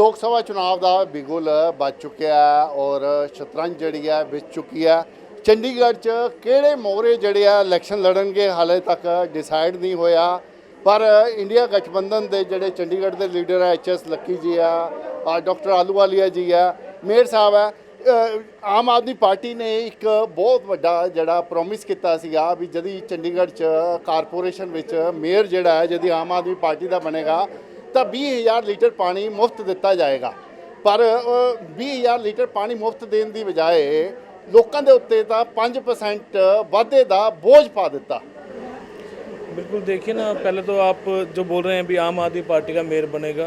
ਲੋਕ ਸਭਾ ਚੁਣਾਵ ਦਾ ਬਿਗੁਲ ਵੱਜ ਚੁੱਕਿਆ ਹੈ ਔਰ ਸ਼ਤਰੰਜ ਜਿਹੜੀ ਹੈ ਵਿਚ ਚੁੱਕੀ ਹੈ। ਚੰਡੀਗੜ੍ਹ 'ਚ ਕਿਹੜੇ ਮੋਹਰੇ ਜਿਹੜੇ ਆ ਇਲੈਕਸ਼ਨ ਲੜਨਗੇ ਹਾਲੇ ਤੱਕ ਡਿਸਾਈਡ ਨਹੀਂ ਹੋਇਆ। ਪਰ ਇੰਡੀਆ ਗਠਬੰਧਨ ਦੇ ਜਿਹੜੇ ਚੰਡੀਗੜ੍ਹ ਦੇ ਲੀਡਰ ਹੈ ਐਚਐਸ ਲੱਕੀ ਜੀ ਆ ਆ ਡਾਕਟਰ ਆਲੂਵਾਲੀਆ ਜੀ ਆ, ਮੇਅਰ ਸਾਹਿਬ ਹੈ ਆਮ ਆਦਮੀ ਪਾਰਟੀ ਨੇ ਇੱਕ ਬਹੁਤ ਵੱਡਾ ਜਿਹੜਾ ਪ੍ਰੋਮਿਸ ਕੀਤਾ ਸੀਗਾ ਵੀ ਜਦੀ ਚੰਡੀਗੜ੍ਹ 'ਚ ਕਾਰਪੋਰੇਸ਼ਨ ਵਿੱਚ ਮੇਅਰ ਜਿਹੜਾ ਹੈ, ਜਦੀ ਆਮ ਆਦਮੀ ਪਾਰਟੀ ਦਾ ਬਣੇਗਾ ਤਾਂ 20000 ਲੀਟਰ ਪਾਣੀ ਮੁਫਤ ਦਿੱਤਾ ਜਾਏਗਾ ਪਰ ਅ, 20000 ਲੀਟਰ ਪਾਣੀ ਮੁਫਤ ਦੇਣ ਦੀ ਬਜਾਏ ਲੋਕਾਂ ਦੇ ਉੱਤੇ ਤਾਂ 5% ਵਾਧੇ ਦਾ ਬੋਝ ਪਾ ਦਿੱਤਾ बिल्कुल देखिए ना पहले तो आप जो बोल रहे हैं अभी आम आदमी पार्टी का मेयर बनेगा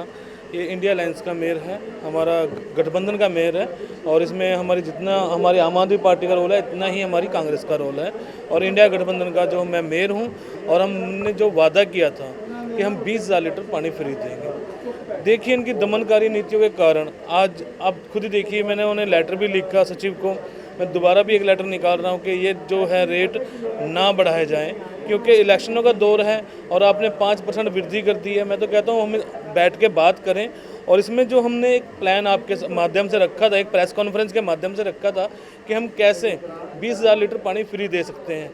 ये इंडिया अलायंस का मेयर है हमारा गठबंधन का मेयर है और इसमें हमारी जितना हमारी आम आदमी पार्टी का रोल है इतना ही हमारी कांग्रेस का रोल है और इंडिया गठबंधन का जो मैं मेयर हूँ और हमने जो वादा किया था कि हम बीस हज़ार लीटर पानी फ्री देंगे। देखिए इनकी दमनकारी नीतियों के कारण आज आप खुद ही देखिए, मैंने उन्हें लेटर भी लिखा सचिव को। मैं दोबारा भी एक लेटर निकाल रहा हूँ कि ये जो है रेट ना बढ़ाए जाएँ, क्योंकि इलेक्शनों का दौर है और आपने पाँच परसेंट वृद्धि कर दी है। मैं तो कहता हूँ, हम बैठ के बात करें और इसमें जो हमने एक प्लान आपके माध्यम से रखा था, एक प्रेस कॉन्फ्रेंस के माध्यम से रखा था कि हम कैसे बीस हज़ार लीटर पानी फ्री दे सकते हैं।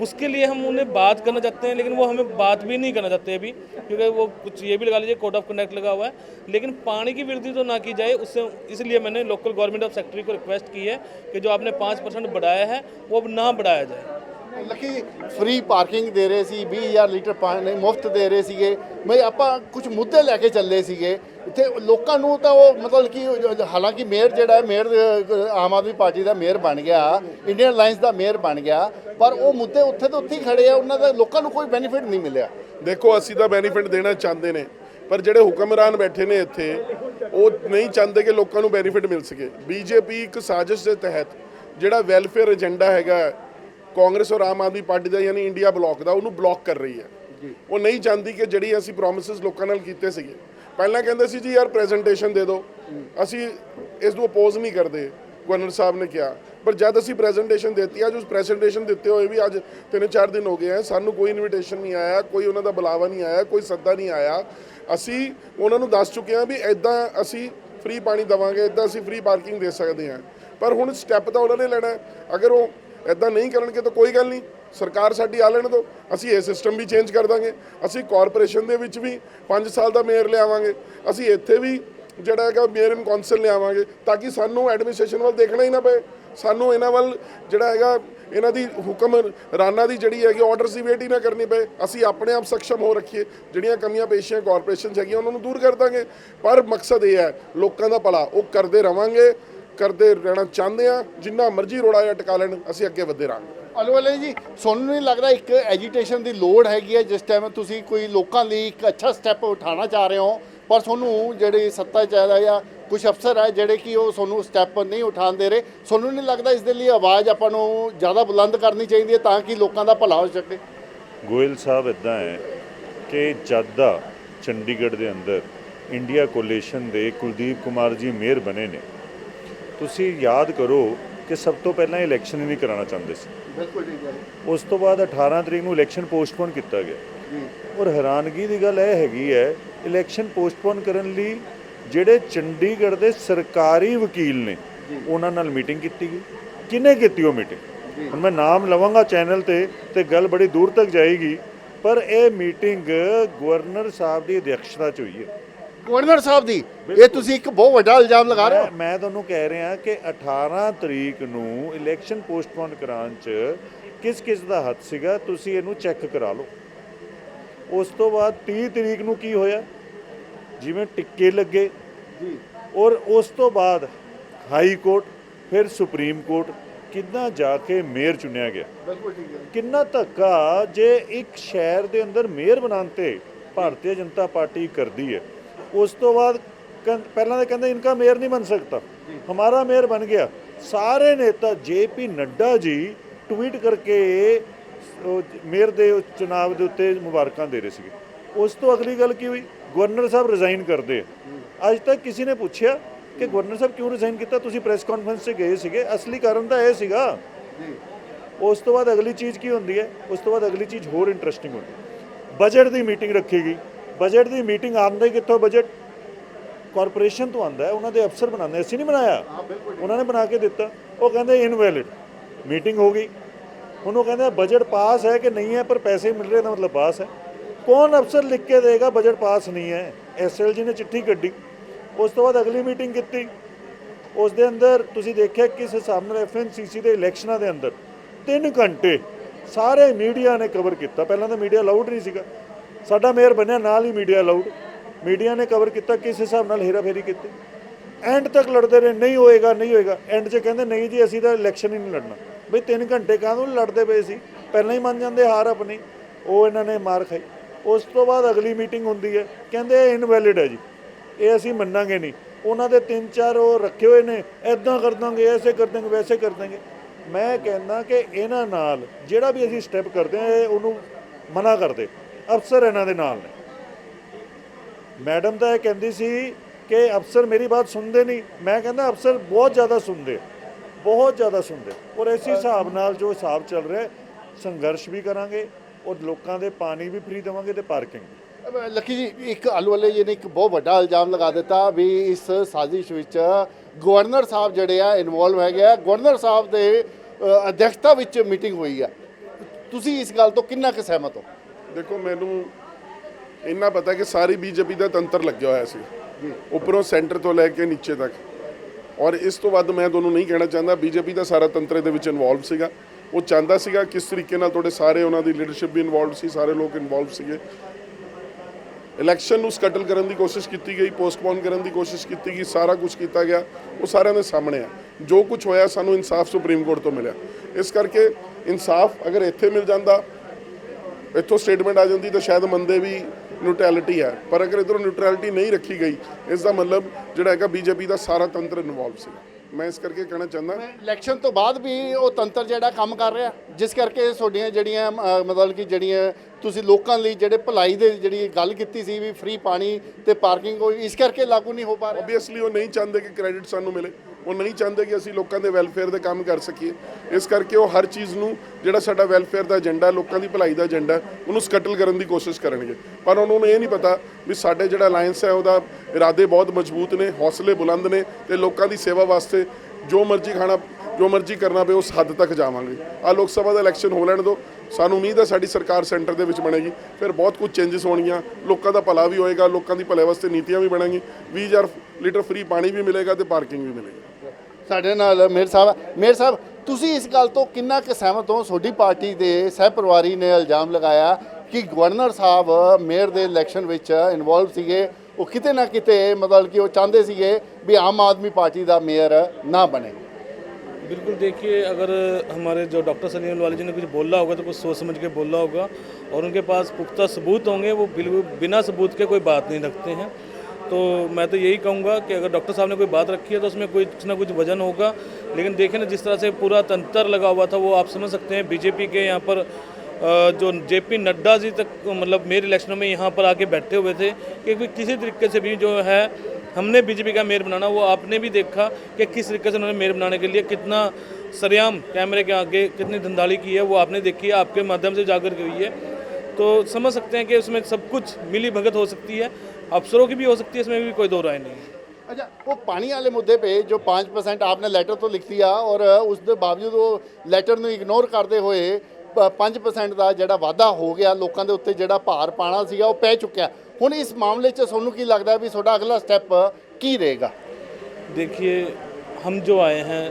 उसके लिए हम उन्हें बात करना चाहते हैं लेकिन वो हमें बात भी नहीं करना चाहते अभी क्योंकि वो कुछ ये भी लगा लीजिए कोड ऑफ कंडक्ट लगा हुआ है लेकिन पानी की वृद्धि तो ना की जाए उससे इसलिए मैंने लोकल गवर्नमेंट ऑफ सेक्रेटरी को रिक्वेस्ट की है कि जो आपने पाँच परसेंट बढ़ाया है वो अब ना बढ़ाया जाए ਲੱਕੀ ਫ੍ਰੀ ਪਾਰਕਿੰਗ ਦੇ ਰਹੇ ਸੀ 20000 ਲੀਟਰ ਪਾਣੀ ਮੁਫਤ ਦੇ ਰਹੇ ਸੀਗੇ ਮੈਂ ਆਪਾਂ ਕੁਝ ਮੁੱਦੇ ਲੈ ਕੇ ਚੱਲੇ ਸੀਗੇ ਇੱਥੇ ਲੋਕਾਂ ਨੂੰ ਤਾਂ ਉਹ ਮਤਲਬ ਕਿ ਹਾਲਾਂਕਿ ਮੇਅਰ ਜਿਹੜਾ ਹੈ ਮੇਅਰ ਆਮ ਆਦਮੀ ਪਾਰਟੀ ਦਾ ਮੇਅਰ ਬਣ ਗਿਆ ਇੰਡੀਅਨ ਅਲਾਈਅੰਸ ਦਾ ਮੇਅਰ ਬਣ ਗਿਆ ਪਰ ਉਹ ਮੁੱਦੇ ਉੱਥੇ ਤੋਂ ਉੱਥੇ ਹੀ ਖੜੇ ਆ ਉਹਨਾਂ ਦਾ ਲੋਕਾਂ ਨੂੰ ਕੋਈ ਬੈਨੀਫਿਟ ਨਹੀਂ ਮਿਲਿਆ। ਦੇਖੋ ਅਸੀਂ ਤਾਂ ਬੈਨੀਫਿਟ ਦੇਣਾ ਚਾਹੁੰਦੇ ਨੇ ਪਰ ਜਿਹੜੇ ਹੁਕਮਰਾਨ ਬੈਠੇ ਨੇ ਇੱਥੇ ਉਹ ਨਹੀਂ ਚਾਹੁੰਦੇ ਕਿ ਲੋਕਾਂ ਨੂੰ ਬੈਨੀਫਿਟ ਮਿਲ ਸਕੇ। ਬੀਜੇਪੀ ਇੱਕ ਸਾਜ਼ਿਸ਼ ਦੇ ਤਹਿਤ ਜਿਹੜਾ ਵੈਲਫੇਅਰ ਏਜੰਡਾ ਹੈਗਾ ਕਾਂਗਰਸ ਔਰ ਆਮ ਆਦਮੀ ਪਾਰਟੀ ਦਾ ਯਾਨੀ ਇੰਡੀਆ ਬਲੌਕ ਦਾ ਉਹਨੂੰ ਬਲੌਕ ਕਰ ਰਹੀ ਹੈ। ਉਹ ਨਹੀਂ ਚਾਹੁੰਦੀ ਕਿ ਜਿਹੜੀ ਅਸੀਂ ਪ੍ਰੋਮਿਸਸ ਲੋਕਾਂ ਨਾਲ ਕੀਤੇ ਸੀਗੇ ਪਹਿਲਾਂ ਕਹਿੰਦੇ ਸੀ ਜੀ, ਯਾਰ ਪ੍ਰੈਜੈਂਟੇਸ਼ਨ ਦੇ ਦਿਓ। ਅਸੀਂ ਇਸ ਨੂੰ ਅਪੋਜ਼ ਨਹੀਂ ਕਰਦੇ, ਗਵਰਨਰ ਸਾਹਿਬ ਨੇ ਕਿਹਾ। ਪਰ ਜਦ ਅਸੀਂ ਪ੍ਰੈਜੈਂਟੇਸ਼ਨ ਦਿੱਤੀ, ਅੱਜ ਉਸ ਪ੍ਰੈਜੈਂਟੇਸ਼ਨ ਦਿੱਤੇ ਹੋਏ ਵੀ ਅੱਜ ਤਿੰਨ ਚਾਰ ਦਿਨ ਹੋ ਗਏ ਆ ਸਾਨੂੰ ਕੋਈ ਇਨਵੀਟੇਸ਼ਨ ਨਹੀਂ ਆਇਆ, ਕੋਈ ਉਹਨਾਂ ਦਾ ਬੁਲਾਵਾ ਨਹੀਂ ਆਇਆ, ਕੋਈ ਸੱਦਾ ਨਹੀਂ ਆਇਆ। ਅਸੀਂ ਉਹਨਾਂ ਨੂੰ ਦੱਸ ਚੁੱਕੇ ਹਾਂ ਵੀ ਐਦਾਂ ਅਸੀਂ ਫ੍ਰੀ ਪਾਣੀ ਦਵਾਂਗੇ ਐਦਾਂ ਅਸੀਂ ਫ੍ਰੀ ਪਾਰਕਿੰਗ ਦੇ ਸਕਦੇ ਹਾਂ। ਪਰ ਹੁਣ ਸਟੈਪ ਤਾਂ ਉਹਨਾਂ ਨੇ ਲੈਣਾ ਅਗਰ ਉਹ ਐਦਾਂ ਨਹੀਂ ਕਰਨਗੇ ਤਾਂ ਕੋਈ ਗੱਲ ਨਹੀਂ। ਸਰਕਾਰ ਸਾਡੀ ਆ ਲੈਣ ਦਿਓ ਅਸੀਂ ਇਹ ਸਿਸਟਮ ਵੀ ਚੇਂਜ ਕਰ ਦਾਂਗੇ। ਅਸੀਂ ਕਾਰਪੋਰੇਸ਼ਨ ਦੇ ਵਿੱਚ ਵੀ 5 ਸਾਲ ਦਾ ਮੇਅਰ ਲਿਆਵਾਂਗੇ। ਅਸੀਂ ਇੱਥੇ ਵੀ ਜਿਹੜਾ ਹੈਗਾ ਮੇਅਰ ਇਨ ਕਾਉਂਸਲ ਲਿਆਵਾਂਗੇ ਤਾਂ ਕਿ ਸਾਨੂੰ ਐਡਮਿਨਿਸਟ੍ਰੇਸ਼ਨ ਵੱਲ ਦੇਖਣਾ ਹੀ ਨਾ ਪਏ। ਸਾਨੂੰ ਇਹਨਾਂ ਵੱਲ ਜਿਹੜਾ ਹੈਗਾ, ਇਹਨਾਂ ਦੀ ਹੁਕਮ ਰਾਨਾ ਦੀ ਜਿਹੜੀ ਹੈਗੀ ਆਰਡਰਸ ਦੀ ਵੇਟ ਹੀ ਨਾ ਕਰਨੀ ਪਏ। ਅਸੀਂ ਆਪਣੇ ਆਪ ਸક્ષਮ ਹੋ ਰੱਖੀਏ। ਜਿਹੜੀਆਂ ਕਮੀਆਂ ਪੇਸ਼ੀਆਂ ਕਾਰਪੋਰੇਸ਼ਨ ਹੈਗੀਆਂ, ਉਹਨਾਂ ਨੂੰ ਦੂਰ ਕਰ ਦਾਂਗੇ। ਪਰ ਮਕਸਦ ਇਹ ਹੈ, ਲੋਕਾਂ ਦਾ ਭਲਾ। ਉਹ ਕਰਦੇ ਰਵਾਂਗੇ, ਕਰਦੇ ਰਹਿਣਾ ਚਾਹੁੰਦੇ ਆ। ਜਿੰਨਾ ਮਰਜ਼ੀ ਰੋੜਾ ਜਾਂ ਟਕਾ ਲੈਣ, ਅਸੀਂ ਅੱਗੇ ਵਧਦੇ ਰਹਾਂਗੇ। ਅਲਵਾਲੇ ਜੀ, ਤੁਹਾਨੂੰ ਨਹੀਂ ਲੱਗਦਾ ਇੱਕ ਐਜੀਟੇਸ਼ਨ ਦੀ ਲੋੜ ਹੈਗੀ ਹੈ ਜਿਸ ਟਾਈਮ ਤੁਸੀਂ ਕੋਈ ਲੋਕਾਂ ਲਈ ਇੱਕ ਅੱਛਾ ਸਟੈਪ ਉਠਾਉਣਾ ਚਾਹ ਰਹੇ ਹੋ, ਪਰ ਤੁਹਾਨੂੰ ਜਿਹੜੇ ਸੱਤਾ ਚਾਹੀਦਾ ਜਾਂ ਕੁਝ ਅਫਸਰ ਹੈ ਜਿਹੜੇ ਕਿ ਉਹ ਤੁਹਾਨੂੰ ਸਟੈਪ ਨਹੀਂ ਉਠਾਉਣ ਦੇ ਰਹੇ, ਤੁਹਾਨੂੰ ਨਹੀਂ ਲੱਗਦਾ ਇਸ ਦੇ ਲਈ ਆਵਾਜ਼ ਆਪਾਂ ਨੂੰ ਜ਼ਿਆਦਾ ਬੁਲੰਦ ਕਰਨੀ ਚਾਹੀਦੀ ਹੈ ਤਾਂ ਕਿ ਲੋਕਾਂ ਦਾ ਭਲਾ ਹੋ ਸਕੇ? ਗੋਇਲ ਸਾਹਿਬ ਇਦਾਂ ਹੈ ਕਿ ਜਦ ਦਾ ਚੰਡੀਗੜ੍ਹ ਦੇ ਅੰਦਰ ਇੰਡੀਆ ਕੋਲੇਸ਼ਨ ਦੇ ਕੁਲਦੀਪ ਕੁਮਾਰ ਜੀ ਮੇਅਰ ਬਣੇ ਨੇ। ਤੁਸੀਂ ਯਾਦ ਕਰੋ ਕਿ ਸਭ ਤੋਂ ਪਹਿਲਾਂ ਇਲੈਕਸ਼ਨ ਹੀ ਨਹੀਂ ਕਰਾਉਣਾ ਚਾਹੁੰਦੇ ਸੀ। ਬਿਲਕੁਲ ਠੀਕ ਹੈ। ਉਸ ਤੋਂ ਬਾਅਦ 18 ਤਰੀਕ ਨੂੰ ਇਲੈਕਸ਼ਨ ਪੋਸਟਪੋਨ ਕੀਤਾ ਗਿਆ। ਜੀ। ਔਰ ਹੈਰਾਨਗੀ ਦੀ ਗੱਲ ਇਹ ਹੈਗੀ ਹੈ ਇਲੈਕਸ਼ਨ ਪੋਸਟਪੋਨ ਕਰਨ ਲਈ ਜਿਹੜੇ ਚੰਡੀਗੜ੍ਹ ਦੇ ਸਰਕਾਰੀ ਵਕੀਲ ਨੇ ਉਹਨਾਂ ਨਾਲ ਮੀਟਿੰਗ ਕੀਤੀ ਗਈ। ਕਿਹਨੇ ਕੀਤੀ ਉਹ ਮੀਟਿੰਗ ਹੁਣ ਮੈਂ ਨਾਮ ਲਵਾਂਗਾ ਚੈਨਲ ਤੇ ਤੇ ਗੱਲ ਬੜੀ ਦੂਰ ਤੱਕ ਜਾਏਗੀ ਪਰ ਇਹ ਮੀਟਿੰਗ ਗਵਰਨਰ ਸਾਹਿਬ ਦੀ ਅਧਿਕਸ਼ਤਾ 'ਚ ਹੋਈ ਹੈ। ਗਵਰਨਰ ਸਾਹਿਬ ਦੀ। ਇਹ ਤੁਸੀਂ ਇੱਕ ਬਹੁਤ ਵੱਡਾ ਇਲਜ਼ਾਮ ਲਗਾ ਰਹੇ ਹੋ। ਮੈਂ- ਤੁਹਾਨੂੰ ਕਹਿ ਰਿਹਾ ਕਿ 18 ਤਰੀਕ ਨੂੰ ਇਲੈਕਸ਼ਨ ਪੋਸਟਪੋਨ ਕਰਾਉਣ 'ਚ ਕਿਸ ਕਿਸ ਦਾ ਹੱਥ ਸੀਗਾ ਤੁਸੀਂ ਇਹਨੂੰ ਚੈੱਕ ਕਰਾ ਲਓ। ਉਸ ਤੋਂ ਬਾਅਦ 30 ਤਰੀਕ ਨੂੰ ਕੀ ਹੋਇਆ? ਜਿਵੇਂ ਟਿੱਕੇ ਲੱਗੇ। ਜੀ। ਔਰ ਉਸ ਤੋਂ ਬਾਅਦ ਹਾਈ ਕੋਰਟ ਫਿਰ ਸੁਪਰੀਮ ਕੋਰਟ ਕਿੱਦਾਂ ਜਾ ਕੇ ਮੇਅਰ ਚੁਣਿਆ ਗਿਆ? ਬਿਲਕੁਲ ਠੀਕ ਹੈ ਕਿੰਨਾ ਧੱਕਾ ਜੇ ਇੱਕ ਸ਼ਹਿਰ ਦੇ ਅੰਦਰ ਮੇਅਰ ਬਣਾਉਣ ਤੇ ਭਾਰਤੀ ਜਨਤਾ ਪਾਰਟੀ ਕਰਦੀ ਹੈ। ਉਸ ਤੋਂ ਬਾਅਦ ਕਹਿੰ- ਪਹਿਲਾਂ ਤਾਂ ਕਹਿੰਦੇ ਇਨਕਾ ਮੇਅਰ ਨਹੀਂ ਬਣ ਸਕਤਾ ਹਮਾਰਾ ਮੇਅਰ ਬਣ ਗਿਆ। ਸਾਰੇ ਨੇਤਾ ਜੇਪੀ ਨੱਡਾ ਜੀ ਟਵੀਟ ਕਰਕੇ ਮੇਅਰ ਦੇ ਚੁਣਾਵ ਦੇ ਉੱਤੇ ਮੁਬਾਰਕਾਂ ਦੇ ਰਹੇ ਸੀਗੇ। ਉਸ ਤੋਂ ਅਗਲੀ ਗੱਲ ਕੀ ਹੋਈ? ਗਵਰਨਰ ਸਾਹਿਬ ਰਿਜ਼ਾਈਨ ਕਰਦੇ ਆ। ਅੱਜ ਤੱਕ ਕਿਸੇ ਨੇ ਪੁੱਛਿਆ ਕਿ ਗਵਰਨਰ ਸਾਹਿਬ ਕਿਉਂ ਰਿਜ਼ਾਈਨ ਕੀਤਾ? ਤੁਸੀਂ ਪ੍ਰੈਸ ਕਾਨਫਰੰਸ 'ਤੇ ਗਏ ਸੀਗੇ। ਅਸਲੀ ਕਾਰਨ ਤਾਂ ਇਹ ਸੀਗਾ। ਉਸ ਤੋਂ ਬਾਅਦ ਅਗਲੀ ਚੀਜ਼ ਕੀ ਹੁੰਦੀ ਹੈ? ਉਸ ਤੋਂ ਬਾਅਦ ਅਗਲੀ ਚੀਜ਼ ਹੋਰ ਇੰਟਰਸਟਿੰਗ ਹੁੰਦੀ ਹੈ। ਬਜਟ ਦੀ ਮੀਟਿੰਗ ਰੱਖੀ ਗਈ। ਬਜਟ ਦੀ ਮੀਟਿੰਗ ਆਉਂਦਾ ਕਿੱਥੋਂ ਬਜਟ ਕਾਰਪੋਰੇਸ਼ਨ ਤੋਂ ਆਂਦਾ ਹੈ ਉਹਨਾਂ ਦੇ ਅਫਸਰ ਬਣਾਉਂਦੇ ਅਸੀਂ ਨਹੀਂ ਬਣਾਇਆ। ਉਹਨਾਂ ਨੇ ਬਣਾ ਕੇ ਦਿੱਤਾ। ਉਹ ਕਹਿੰਦੇ ਇਨਵੈਲਿਡ ਮੀਟਿੰਗ ਹੋ ਗਈ। ਹੁਣ ਉਹ ਕਹਿੰਦੇ ਬਜਟ ਪਾਸ ਹੈ ਕਿ ਨਹੀਂ ਹੈ ਪਰ ਪੈਸੇ ਮਿਲ ਰਹੇ ਦਾ ਮਤਲਬ ਪਾਸ ਹੈ। ਕੌਣ ਅਫਸਰ ਲਿਖ ਕੇ ਦੇਗਾ ਬਜਟ ਪਾਸ ਨਹੀਂ ਹੈ? ਐਸਐਲਜੀ ਨੇ ਚਿੱਠੀ ਕੱਢੀ। ਉਸ ਤੋਂ ਬਾਅਦ ਅਗਲੀ ਮੀਟਿੰਗ ਕੀਤੀ। ਉਸ ਦੇ ਅੰਦਰ ਤੁਸੀਂ ਦੇਖਿਆ ਕਿਸ ਹਿਸਾਬ ਨਾਲ ਐਫਐਨਸੀਸੀ ਦੇ ਇਲੈਕਸ਼ਨਾਂ ਦੇ ਅੰਦਰ 3 ਘੰਟੇ ਸਾਰੇ ਮੀਡੀਆ ਨੇ ਕਵਰ ਕੀਤਾ। ਪਹਿਲਾਂ ਤਾਂ ਮੀਡੀਆ ਅਲਾਉਡ ਨਹੀਂ ਸੀਗਾ। ਸਾਡਾ ਮੇਅਰ ਬਣਿਆ ਨਾਲ ਹੀ ਮੀਡੀਆ ਅਲਾਉਡ ਮੀਡੀਆ ਨੇ ਕਵਰ ਕੀਤਾ, ਕਿਸ ਹਿਸਾਬ ਨਾਲ ਹੇਰਾਫੇਰੀ ਕੀਤੀ? ਐਂਡ ਤੱਕ ਲੜਦੇ ਰਹੇ, ਨਹੀਂ ਹੋਏਗਾ ਨਹੀਂ ਹੋਏਗਾ। ਐਂਡ 'ਚ ਕਹਿੰਦੇ, ਨਹੀਂ ਜੀ, ਅਸੀਂ ਤਾਂ ਇਲੈਕਸ਼ਨ ਹੀ ਨਹੀਂ ਲੜਨਾ। ਬਈ 3 ਘੰਟੇ ਕਾਹਨੂੰ ਲੜਦੇ ਪਏ ਸੀ? ਪਹਿਲਾਂ ਹੀ ਮੰਨ ਜਾਂਦੇ, ਹਾਰ ਆਪਣੀ। ਉਹ ਇਹਨਾਂ ਨੇ ਮਾਰ ਖਾਈ। ਉਸ ਤੋਂ ਬਾਅਦ ਅਗਲੀ ਮੀਟਿੰਗ ਹੁੰਦੀ ਹੈ। ਕਹਿੰਦੇ, ਇਹ ਇਨਵੈਲਿਡ ਹੈ ਜੀ। ਇਹ ਅਸੀਂ ਮੰਨਾਂਗੇ ਨਹੀਂ। ਉਹਨਾਂ ਦੇ ਤਿੰਨ ਚਾਰ ਉਹ ਰੱਖੇ ਹੋਏ ਨੇ। ਐਦਾਂ ਕਰ ਦਾਂਗੇ, ਐਸੇ ਕਰ ਦਾਂਗੇ, ਵੈਸੇ ਕਰ ਦਾਂਗੇ। ਮੈਂ ਕਹਿੰਦਾ ਕਿ ਇਹਨਾਂ ਨਾਲ ਜਿਹੜਾ ਵੀ ਅਸੀਂ ਸਟੈਪ ਕਰਦੇ ਹਾਂ, ਇਹ ਉਹਨੂੰ ਮਨਾ ਕਰਦੇ। ਅਫਸਰ ਇਹਨਾਂ ਦੇ ਨਾਲ ਨੇ। ਮੈਡਮ ਤਾਂ ਇਹ ਕਹਿੰਦੀ ਸੀ ਕਿ ਅਫਸਰ ਮੇਰੀ ਬਾਤ ਸੁਣਦੇ ਨਹੀਂ। ਮੈਂ ਕਹਿੰਦਾ ਅਫਸਰ ਬਹੁਤ ਜ਼ਿਆਦਾ ਸੁਣਦੇ ਬਹੁਤ ਜ਼ਿਆਦਾ ਸੁਣਦੇ ਔਰ ਇਸੇ ਹਿਸਾਬ ਨਾਲ ਜੋ ਹਿਸਾਬ ਚੱਲ ਰਿਹਾ ਸੰਘਰਸ਼ ਵੀ ਕਰਾਂਗੇ ਔਰ ਲੋਕਾਂ ਦੇ ਪਾਣੀ ਵੀ ਫ੍ਰੀ ਦੇਵਾਂਗੇ ਤੇ ਪਾਰਕਿੰਗ ਵੀ। ਅਹ ਲੱਕੀ ਜੀ ਇੱਕ ਆਲੂਵਾਲੇ ਜੀ ਨੇ ਇੱਕ ਬਹੁਤ ਵੱਡਾ ਇਲਜ਼ਾਮ ਲਗਾ ਦਿੱਤਾ ਵੀ ਇਸ ਸਾਜ਼ਿਸ਼ ਵਿੱਚ ਗਵਰਨਰ ਸਾਹਿਬ ਜਿਹੜੇ ਆ ਇਨਵੋਲਵ ਹੈਗੇ ਆ। ਗਵਰਨਰ ਸਾਹਿਬ ਦੇ ਅਹ, ਵਿੱਚ ਮੀਟਿੰਗ ਹੋਈ ਆ। ਤੁਸੀਂ ਇਸ ਗੱਲ ਤੋਂ ਕਿੰਨਾ ਕੁ ਸਹਿਮਤ ਹੋ? ਦੇਖੋ, ਮੈਨੂੰ ਇੰਨਾ ਪਤਾ ਕਿ ਸਾਰੀ ਬੀਜੇਪੀ ਦਾ ਤੰਤਰ ਲੱਗਿਆ ਹੋਇਆ ਸੀ। ਉੱਪਰੋਂ ਸੈਂਟਰ ਤੋਂ ਲੈ ਕੇ ਨੀਚੇ ਤੱਕ। ਔਰ ਇਸ ਤੋਂ ਵੱਧ ਮੈਂ ਤੁਹਾਨੂੰ ਨਹੀਂ ਕਹਿਣਾ ਚਾਹੁੰਦਾ, ਬੀਜੇਪੀ ਦਾ ਸਾਰਾ ਤੰਤਰ ਇਹਦੇ ਵਿੱਚ ਇਨਵੋਲਵ ਸੀਗਾ। ਉਹ ਚਾਹੁੰਦਾ ਸੀਗਾ ਕਿਸ ਤਰੀਕੇ ਨਾਲ ਤੁਹਾਡੇ ਸਾਰੇ ਉਹਨਾਂ ਦੀ ਲੀਡਰਸ਼ਿਪ ਵੀ ਇਨਵੋਲਵ ਸੀ, ਸਾਰੇ ਲੋਕ ਇਨਵੋਲਵ ਸੀਗੇ। ਇਲੈਕਸ਼ਨ ਨੂੰ ਸਕਟਲ ਕਰਨ ਦੀ ਕੋਸ਼ਿਸ਼ ਕੀਤੀ ਗਈ ਪੋਸਟਪੋਨ ਕਰਨ ਦੀ ਕੋਸ਼ਿਸ਼ ਕੀਤੀ ਗਈ, ਸਾਰਾ ਕੁਝ ਕੀਤਾ ਗਿਆ। ਉਹ ਸਾਰਿਆਂ ਦੇ ਸਾਹਮਣੇ ਆ। ਜੋ ਕੁਝ ਹੋਇਆ ਸਾਨੂੰ ਇਨਸਾਫ ਸੁਪਰੀਮ ਕੋਰਟ ਤੋਂ ਮਿਲਿਆ। ਇਸ ਕਰਕੇ ਇਨਸਾਫ ਅਗਰ ਇੱਥੇ ਮਿਲ ਜਾਂਦਾ ਇੱਥੋਂ ਸਟੇਟਮੈਂਟ ਆ ਜਾਂਦੀ ਤਾਂ ਸ਼ਾਇਦ ਮੰਨਦੇ ਵੀ ਨਿਊਟਰੈਲਿਟੀ ਹੈ। ਪਰ ਅਗਰ ਇਧਰੋਂ ਨਿਊਟਰੈਲਿਟੀ ਨਹੀਂ ਰੱਖੀ ਗਈ ਇਸ ਦਾ ਮਤਲਬ ਜਿਹੜਾ ਹੈਗਾ ਬੀਜੇਪੀ ਦਾ ਸਾਰਾ ਤੰਤਰ ਇਨਵੋਲਵ ਸੀ ਮੈਂ ਇਸ ਕਰਕੇ ਕਹਿਣਾ ਚਾਹੁੰਦਾ। ਇਲੈਕਸ਼ਨ ਤੋਂ ਬਾਅਦ ਵੀ ਉਹ ਤੰਤਰ ਜਿਹੜਾ ਕੰਮ ਕਰ ਰਿਹਾ, ਜਿਸ ਕਰਕੇ ਤੁਹਾਡੀਆਂ ਜਿਹੜੀਆਂ ਮਤਲਬ ਕਿ ਜਿਹੜੀਆਂ ਤੁਸੀਂ ਲੋਕਾਂ ਲਈ ਜਿਹੜੇ ਭਲਾਈ ਦੇ ਜਿਹੜੀ ਗੱਲ ਕੀਤੀ ਸੀ ਵੀ ਫ੍ਰੀ ਪਾਣੀ ਤੇ ਪਾਰਕਿੰਗ ਉਹ ਇਸ ਕਰਕੇ ਲਾਗੂ ਨਹੀਂ ਹੋ ਪਾ ਰਿਹਾ। ਓਬਵੀਅਸਲੀ ਉਹ ਨਹੀਂ ਚਾਹੁੰਦੇ ਕਿ ਕ੍ਰੈਡਿਟ ਸਾਨੂੰ ਮਿਲੇ। ਉਹ ਨਹੀਂ ਚਾਹੁੰਦੇ ਕਿ ਅਸੀਂ ਲੋਕਾਂ ਦੇ ਵੈਲਫੇਅਰ ਦੇ ਕੰਮ ਕਰ ਸਕੀਏ। ਇਸ ਕਰਕੇ ਉਹ ਹਰ ਚੀਜ਼ ਨੂੰ ਜਿਹੜਾ ਸਾਡਾ ਵੈਲਫੇਅਰ ਦਾ ਏਜੰਡਾ ਲੋਕਾਂ ਦੀ ਭਲਾਈ ਦਾ ਏਜੰਡਾ ਉਹਨੂੰ ਸਕਟਲ ਕਰਨ ਦੀ ਕੋਸ਼ਿਸ਼ ਕਰਨਗੇ। ਪਰ ਉਹਨਾਂ ਨੂੰ ਇਹ ਨਹੀਂ ਪਤਾ ਵੀ ਸਾਡੇ ਜਿਹੜਾ ਅਲਾਈਅੰਸ ਹੈ, ਉਹਦਾ ਇਰਾਦੇ ਬਹੁਤ ਮਜ਼ਬੂਤ ਨੇ, ਹੌਸਲੇ ਬੁਲੰਦ ਨੇ ਤੇ ਲੋਕਾਂ ਦੀ ਸੇਵਾ ਵਾਸਤੇ ਜੋ ਮਰਜ਼ੀ ਖਾਣਾ, ਜੋ ਮਰਜ਼ੀ ਕਰਨਾ ਪਏ, ਉਸ ਹੱਦ ਤੱਕ ਜਾਵਾਂਗੇ। ਆ ਲੋਕ ਸਭਾ ਦਾ ਇਲੈਕਸ਼ਨ ਹੋ ਲੈਣ ਦਿਓ ਸਾਨੂੰ ਉਮੀਦ ਹੈ ਸਾਡੀ ਸਰਕਾਰ ਸੈਂਟਰ ਦੇ ਵਿੱਚ ਬਣੇਗੀ। ਫਿਰ ਬਹੁਤ ਕੁਝ ਚੇਂਜਸ ਹੋਣਗੀਆਂ। ਲੋਕਾਂ ਦਾ ਭਲਾ ਵੀ ਹੋਏਗਾ, ਲੋਕਾਂ ਦੀ ਭਲੇ ਵਾਸਤੇ ਨੀਤੀਆਂ ਵੀ ਬਣਾਂਗੀ 20000 ਲੀਟਰ ਫ੍ਰੀ ਪਾਣੀ ਵੀ ਮਿਲੇਗਾ ਤੇ ਪਾਰਕਿੰਗ ਵੀ ਮਿਲੇਗੀ। ਸਾਡੇ ਨਾਲ ਮੇਰ ਸਾਹਿਬ ਮੇਰ ਸਾਹਿਬ, ਤੁਸੀਂ ਇਸ ਗੱਲ ਤੋਂ ਕਿੰਨਾ ਕੁ ਸਹਿਮਤ ਹੋ? ਤੁਹਾਡੀ ਪਾਰਟੀ ਦੇ ਸਹਿ ਪਰਿਵਾਰੀ ਨੇ ਇਲਜ਼ਾਮ ਲਗਾਇਆ ਕਿ ਗਵਰਨਰ ਸਾਹਿਬ ਮੇਅਰ ਦੇ ਇਲੈਕਸ਼ਨ ਵਿੱਚ ਇਨਵੋਲਵ ਸੀਗੇ। ਉਹ ਕਿਤੇ ਨਾ ਕਿਤੇ ਮਤਲਬ ਕਿ ਉਹ ਚਾਹੁੰਦੇ ਸੀਗੇ ਵੀ ਆਮ ਆਦਮੀ ਪਾਰਟੀ ਦਾ ਮੇਅਰ ਨਾ ਬਣੇ बिल्कुल देखिए अगर हमारे जो डॉक्टर सलीम वाले जी ने कुछ बोला होगा तो कुछ सोच समझ के बोला होगा और उनके पास पुख्ता सबूत होंगे वो बिल्कुल बिना सबूत के कोई बात नहीं रखते हैं तो मैं तो यही कहूँगा कि अगर डॉक्टर साहब ने कोई बात रखी है तो उसमें कोई कुछ ना कुछ वजन होगा लेकिन देखिए ना जिस तरह से पूरा तंत्र लगा हुआ था वो आप समझ सकते हैं बीजेपी के यहाँ पर अ, जो जेपी नड्डा जी तक मतलब मेरे इलेक्शनों में यहाँ पर आके बैठे हुए थे कि भी किसी तरीके से भी जो है हमने बीजेपी का मेयर बनाना वो आपने भी देखा कि किस तरीके से उन्होंने मेयर बनाने के लिए कितना सरेआम कैमरे के आगे कितनी धंधाली की है वो आपने देखी है आपके माध्यम से जाकर के हुई है तो समझ सकते हैं कि उसमें सब कुछ मिली भगत हो सकती है अफसरों की भी हो सकती है इसमें भी कोई दो राय नहीं है अच्छा वो पानी वाले मुद्दे पे जो 5 परसेंट आपने लेटर तो लिख दिया और ਉਸ ਦੇ ਬਾਵਜੂਦ ਉਹ ਲੈਟਰ ਨੂੰ ਇਗਨੋਰ ਕਰਦੇ ਹੋਏ 5% ਦਾ ਜਿਹੜਾ ਵਾਧਾ ਹੋ ਗਿਆ ਲੋਕਾਂ ਦੇ ਉੱਤੇ ਜਿਹੜਾ ਭਾਰ ਪਾਣਾ ਸੀਗਾ ਉਹ ਪੈ ਚੁੱਕਿਆ ਹੁਣ ਇਸ ਮਾਮਲੇ 'ਚ ਤੁਹਾਨੂੰ ਕੀ ਲੱਗਦਾ ਵੀ ਤੁਹਾਡਾ ਅਗਲਾ ਸਟੈਪ ਕੀ ਰਹੇਗਾ देखिए हम जो आए हैं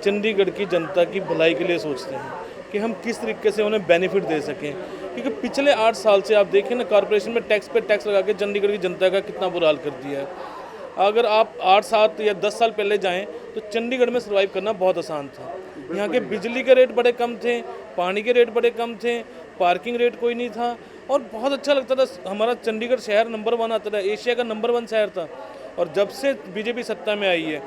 चंडीगढ़ की जनता की भलाई के लिए सोचते हैं कि हम किस तरीके से उन्हें बेनिफिट दे सकें क्योंकि पिछले आठ साल से आप देखें ना कॉरपोरेशन में टैक्स पे टैक्स लगा के चंडीगढ़ की जनता का कितना बुरा हाल कर दिया है अगर आप आठ सात या दस साल पहले जाएं तो चंडीगढ़ में सर्वाइव करना बहुत आसान था यहाँ के बिजली के रेट बड़े कम थे, पानी के रेट बड़े कम थे, पार्किंग रेट कोई नहीं था और बहुत अच्छा लगता था। हमारा चंडीगढ़ शहर नंबर वन आता था, एशिया का नंबर वन शहर था और जब से बीजेपी सत्ता में आई है,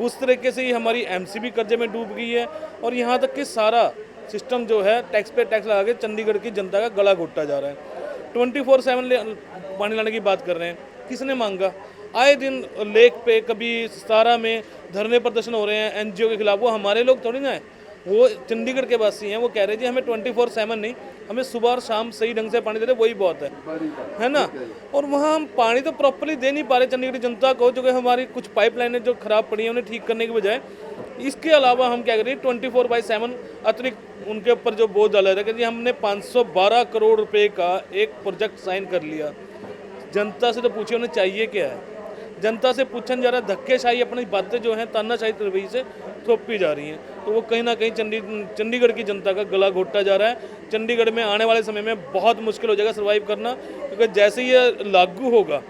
उस तरीके से ही हमारी एमसीबी कर्जे में डूब गई है और यहाँ तक कि सारा सिस्टम जो है, टैक्स पे टैक्स लगा के चंडीगढ़ की जनता का गला घोटा जा रहा है। ट्वेंटी फोर सेवन पानी लाने की बात कर रहे हैं। किसने मांगा? आए दिन लेक पे कभी सतारा में धरने प्रदर्शन हो रहे हैं, एनजीओ के खिलाफ। वो हमारे लोग थोड़ी ना है। वो चंडीगढ़ के वासी हैं, वो कह रहे जी, हमें ट्वेंटी फोर सेवन नहीं, हमें सुबह और शाम सही ढंग से पानी दे रहे वही बहुत है। है ना? और वहाँ हम पानी तो प्रॉपरली दे नहीं पा रहे, चंडीगढ़ की जनता को, जो कि हमारी कुछ पाइपलाइनें जो खराब पड़ी हैं, उन्हें ठीक करने के बजाय। इसके अलावा हम क्या करें, ट्वेंटी फोर बाई सेवन अतिरिक्त उनके ऊपर जो बोझ डाला था कि हमने 512 करोड़ रुपए का एक प्रोजेक्ट साइन कर लिया। जनता से तो पूछिए, उन्हें चाहिए क्या है? जनता से पूछन जा रहा है धक्केशाही अपनी बातें जो हैं तानाशाही रवैये से थोपी जा रही हैं। तो वो कहीं ना कहीं चंडी, चंडीगढ़ की जनता का गला घोटा जा रहा है। चंडीगढ़ में आने वाले समय में बहुत मुश्किल हो जाएगा सर्वाइव करना, क्योंकि जैसे ही ये लागू होगा,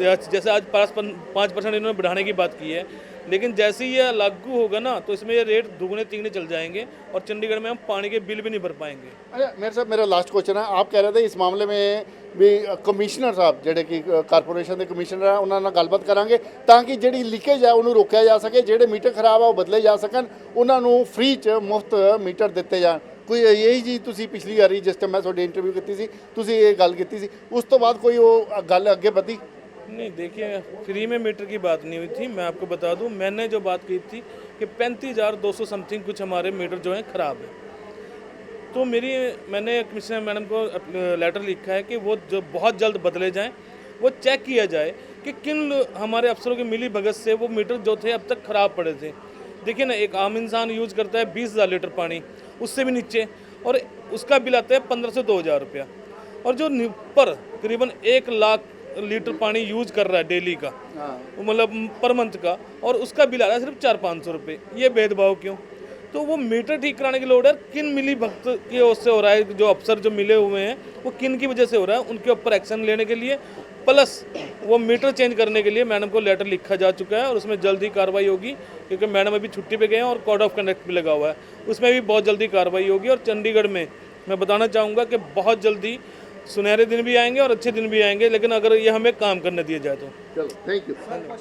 जैसे आज पाँच परसेंट इन्होंने बढ़ाने की बात की है लेकिन जैसे ही ये लागू होगा ना तो इसमें ये रेट दुगने तिगने चल जाएंगे और चंडीगढ़ में हम पानी के बिल भी नहीं भर पाएंगे अच्छा मेरे साहब मेरा ਲਾਸਟ ਕੁਐਸਚਨ ਹੈ ਆਪ ਕਹਿ ਰਹੇ थे ਇਸ ਮਾਮਲੇ में ਵੀ ਕਮਿਸ਼ਨਰ ਸਾਹਿਬ ਜਿਹੜੇ ਕਿ ਕਾਰਪੋਰੇਸ਼ਨ ਦੇ ਕਮਿਸ਼ਨਰ ਆ ਉਹਨਾਂ ਨਾਲ ਗੱਲਬਾਤ ਕਰਾਂਗੇ ਤਾਂ ਕਿ ਜਿਹੜੀ ਲੀਕੇਜ ਹੈ ਉਹਨੂੰ ਰੋਕਿਆ ਜਾ ਸਕੇ ਜਿਹੜੇ ਮੀਟਰ ਖਰਾਬ ਆ ਉਹ ਬਦਲੇ ਜਾ ਸਕਣ ਉਹਨਾਂ ਨੂੰ ਫ੍ਰੀ ਚ ਮੁਫਤ ਮੀਟਰ ਦਿੱਤੇ ਜਾਣ ਕੋਈ ਇਹੀ ਜੀ ਤੁਸੀਂ ਪਿਛਲੀ ਵਾਰੀ ਜਿਸ ਟਾਈਮ ਮੈਂ ਤੁਹਾਡੀ ਇੰਟਰਵਿਊ ਕੀਤੀ ਸੀ ਤੁਸੀਂ ਇਹ ਗੱਲ ਕੀਤੀ ਸੀ ਉਸ ਤੋਂ ਬਾਅਦ ਕੋਈ ਉਹ ਗੱਲ ਅੱਗੇ ਵਧੀ नहीं, देखिए, फ्री में मीटर की बात नहीं हुई थी, मैं आपको बता दूँ, मैंने जो बात की थी कि पैंतीस हज़ार दो सौ समथिंग कुछ हमारे मीटर जो हैं ख़राब है। तो मेरी, मैंने कमिश्नर मैडम को लेटर लिखा है कि वो जो बहुत जल्द बदले जाएँ, वो चेक किया जाए कि किन हमारे अफसरों की मिली भगत से वो मीटर जो थे अब तक ख़राब पड़े थे। देखिए ना, एक आम इंसान यूज़ करता है बीस हज़ार लीटर पानी, उससे भी नीचे, और उसका बिल आता है पंद्रह से दो हज़ार रुपया। और जो ऊपर करीबन एक लाख लीटर पानी यूज़ कर रहा है डेली का। मतलब पर मंथ का। और उसका बिल आ रहा है सिर्फ़ चार पाँच सौ रुपये ये भेदभाव क्यों? तो वो मीटर ठीक कराने की लोड है किन मिली भक्त की ओर से हो रहा है जो अफसर जो मिले हुए हैं वो किन की वजह से हो रहा है उनके ऊपर एक्शन लेने के लिए प्लस वो मीटर चेंज करने के लिए मैडम को लेटर लिखा जा चुका है और उसमें जल्दी कार्रवाई होगी क्योंकि मैडम अभी छुट्टी पे गए हैं और कोड ऑफ़ कंडक्ट भी लगा हुआ है। उसमें भी बहुत जल्दी कार्रवाई होगी और चंडीगढ़ में मैं बताना चाहूँगा कि बहुत जल्दी सुनहरे दिन भी आएंगे और अच्छे दिन भी आएंगे लेकिन अगर ये हमें काम करने दिया जाए तो ਚਲੋ ਥੈਂਕ ਯੂ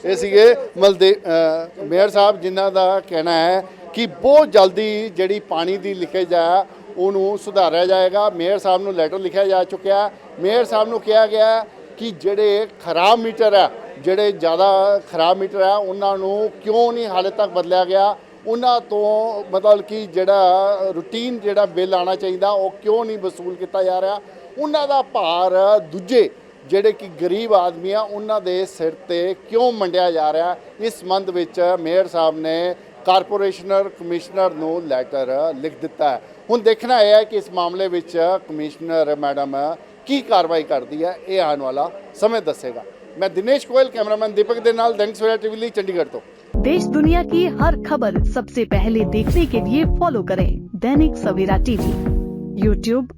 ਇਹ ਸੀਗੇ ਮਲਦੇ ਅ, ਮੇਅਰ ਸਾਹਿਬ ਜਿਨ੍ਹਾਂ ਦਾ ਕਹਿਣਾ ਹੈ ਕਿ ਬਹੁਤ ਜਲਦੀ ਜਿਹੜੀ ਪਾਣੀ ਦੀ ਲੀਕੇਜ ਆ ਉਹਨੂੰ ਸੁਧਾਰਿਆ ਜਾਏਗਾ ਮੇਅਰ ਸਾਹਿਬ ਨੂੰ ਲੈਟਰ ਲਿਖਿਆ ਜਾ ਚੁੱਕਿਆ ਹੈ। ਮੇਅਰ ਸਾਹਿਬ ਨੂੰ ਕਿਹਾ ਗਿਆ ਹੈ ਕਿ ਜਿਹੜੇ ਖਰਾਬ ਮੀਟਰ ਆ ਜਿਹੜੇ ਜ਼ਿਆਦਾ ਖਰਾਬ ਮੀਟਰ ਆ ਉਹਨਾਂ ਨੂੰ ਕਿਉਂ ਨਹੀਂ ਹਾਲੇ ਤੱਕ ਬਦਲਿਆ ਗਿਆ ਉਹਨਾਂ ਤੋਂ ਮਤਲਬ ਕਿ ਜਿਹੜਾ ਰੂਟੀਨ ਜਿਹੜਾ ਬਿੱਲ ਆਣਾ ਚਾਹੀਦਾ ਉਹ ਕਿਉਂ ਨਹੀਂ ਵਸੂਲ ਕੀਤਾ ਜਾ ਰਿਹਾ ਉਹਨਾਂ ਦਾ ਭਾਰ ਦੂਜੇ ਜਿਹੜੇ ਕਿ ਗਰੀਬ ਆਦਮੀ ਆ ਉਹਨਾਂ ਦੇ ਸਿਰ ਤੇ ਕਿਉਂ ਮੰਡਿਆ ਜਾ ਰਿਹਾ ਇਸ ਸੰਬੰਧ ਵਿੱਚ ਮੇਅਰ ਸਾਹਿਬ ਨੇ ਕਾਰਪੋਰੇਸ਼ਨਰ ਕਮਿਸ਼ਨਰ ਨੂੰ ਲੈਟਰ ਲਿਖ ਦਿੱਤਾ ਹੈ ਹੁਣ ਦੇਖਣਾ ਇਹ ਹੈ ਕਿ ਇਸ ਮਾਮਲੇ ਵਿੱਚ ਕਮਿਸ਼ਨਰ ਮੈਡਮ ਕੀ ਕਾਰਵਾਈ ਕਰਦੀ ਹੈ ਇਹ ਆਉਣ ਵਾਲਾ ਸਮੇਂ ਦੱਸੇਗਾ ਮੈਂ ਦਿਨੇਸ਼ ਗੋਇਲ ਕੈਮਰਾਮੈਨ ਦੀਪਕ ਦੇ ਨਾਲ ਦੈਨਿਕ ਸਵੇਰਾ ਟੀਵੀ ਲਈ ਚੰਡੀਗੜ੍ਹ ਤੋਂ देश दुनिया की हर खबर सबसे पहले देखने के लिए फॉलो करें दैनिक सवेरा टीवी यूट्यूब